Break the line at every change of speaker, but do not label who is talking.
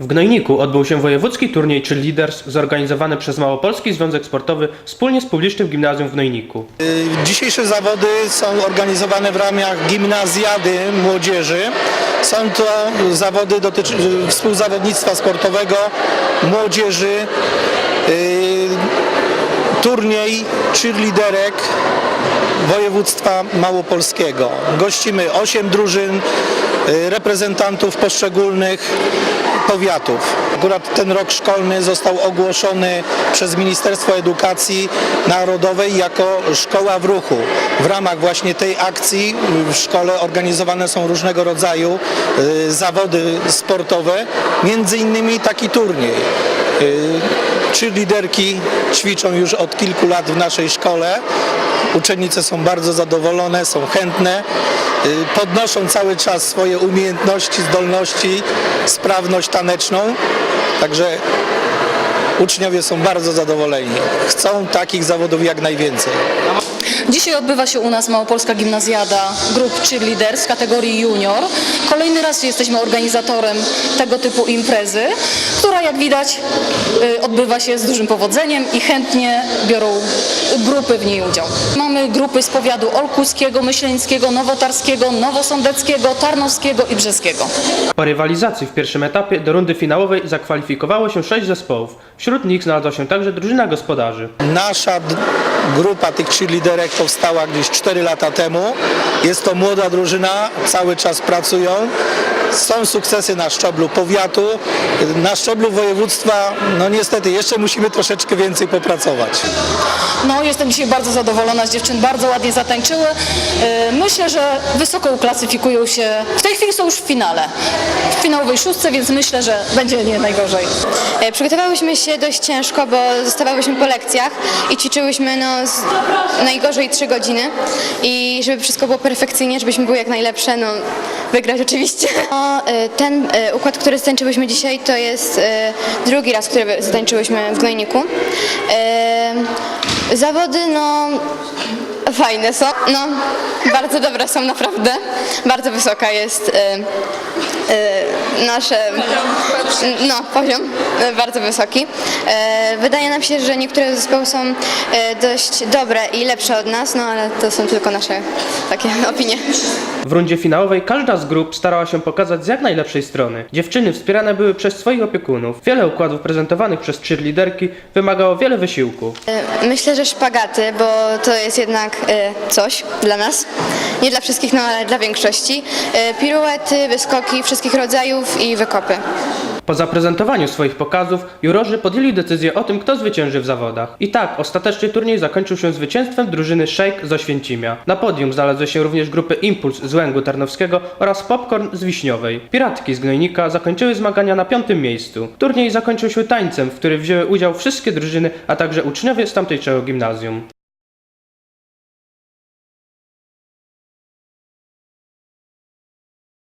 W Gnojniku odbył się wojewódzki turniej czy Leaders zorganizowany przez Małopolski Związek Sportowy wspólnie z publicznym gimnazjum w Gnojniku.
Dzisiejsze zawody są organizowane w ramach gimnazjady młodzieży. Są to zawody dotyczy, współzawodnictwa sportowego młodzieży, yy, turniej cheerleaderek województwa małopolskiego. Gościmy 8 drużyn, yy, reprezentantów poszczególnych powiatów. Akurat ten rok szkolny został ogłoszony przez Ministerstwo Edukacji Narodowej jako Szkoła w Ruchu. W ramach właśnie tej akcji w szkole organizowane są różnego rodzaju y, zawody sportowe, między innymi taki turniej. Y, Cheerleaderki ćwiczą już od kilku lat w naszej szkole. Uczennice są bardzo zadowolone, są chętne, y, podnoszą cały czas swoje umiejętności, zdolności, sprawność taneczną. Także uczniowie są bardzo zadowoleni. Chcą takich zawodów jak najwięcej.
Dzisiaj odbywa się u nas Małopolska Gimnazjada grup cheerleaders w kategorii junior. Kolejny raz jesteśmy organizatorem tego typu imprezy, która jak widać y, odbywa się z dużym powodzeniem i chętnie biorą grupy w niej udział. Mamy grupy z powiatu olkuskiego, myśleńskiego, nowotarskiego, nowosądeckiego, tarnowskiego i brzeskiego.
Po rywalizacji w pierwszym etapie do rundy finałowej zakwalifikowało się sześć zespołów. Wśród nich znalazła się także drużyna gospodarzy.
Nasza grupa tych cheerleaderek powstała gdzieś 4 lata temu. Jest to młoda drużyna, cały czas pracują. Są sukcesy na szczeblu powiatu, na szczeblu województwa. No niestety jeszcze musimy troszeczkę więcej popracować.
No, jestem dzisiaj bardzo zadowolona z dziewczyn, bardzo ładnie zatańczyły. Y, Myślę, że wysoko uklasyfikują się. W tej chwili są już w finale. W finałowej szóstce, więc myślę, że będzie nie najgorzej.
E, Przygotowałyśmy się dość ciężko, bo zostawałyśmy po lekcjach i ćwiczyłyśmy no, z najgorzej 3 godziny i żeby wszystko było perfekcyjnie, żebyśmy były jak najlepsze, no wygrać oczywiście. No, e, ten e, układ, który zatańczyłyśmy dzisiaj to jest e, drugi raz, który zatańczyłyśmy w Gnojniku. Zawody no fajne są, no bardzo dobre są naprawdę, bardzo wysoka jest e, e, nasze no, poziom bardzo wysoki. E, Wydaje nam się, że niektóre zespoły są e, dość dobre i lepsze od nas, no ale to są tylko nasze takie opinie.
W rundzie finałowej każda z grup starała się pokazać z jak najlepszej strony. Dziewczyny wspierane były przez swoich opiekunów. Wiele układów prezentowanych przez cheerleaderki wymagało wiele wysiłku.
E, Myślę, że szpagaty, bo to jest jednak coś dla nas. Nie dla wszystkich, no ale dla większości. E, Piruety, wyskoki wszystkich rodzajów i wykopy.
Po zaprezentowaniu swoich pokazów jurorzy podjęli decyzję o tym, kto zwycięży w zawodach. I tak, ostatecznie turniej zakończył się zwycięstwem drużyny Shake z Oświęcimia. Na podium znalazły się również grupy Impuls z Łęgu Tarnowskiego oraz Popcorn z Wiśniowej. Piratki z Gnojnika zakończyły zmagania na piątym miejscu. Turniej zakończył się tańcem, w którym wzięły udział wszystkie drużyny, a także uczniowie z tamtejszego gimnazjum.